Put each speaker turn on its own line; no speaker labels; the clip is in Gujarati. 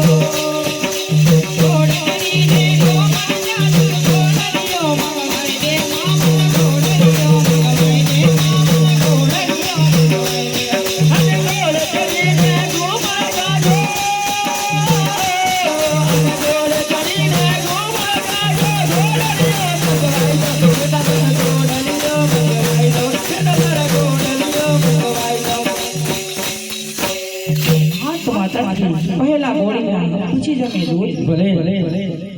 Thank you. ઘાસ વાતા પહેલા બોડી પૂછી જમે દૂધ
ભલે ભલે. ભલે.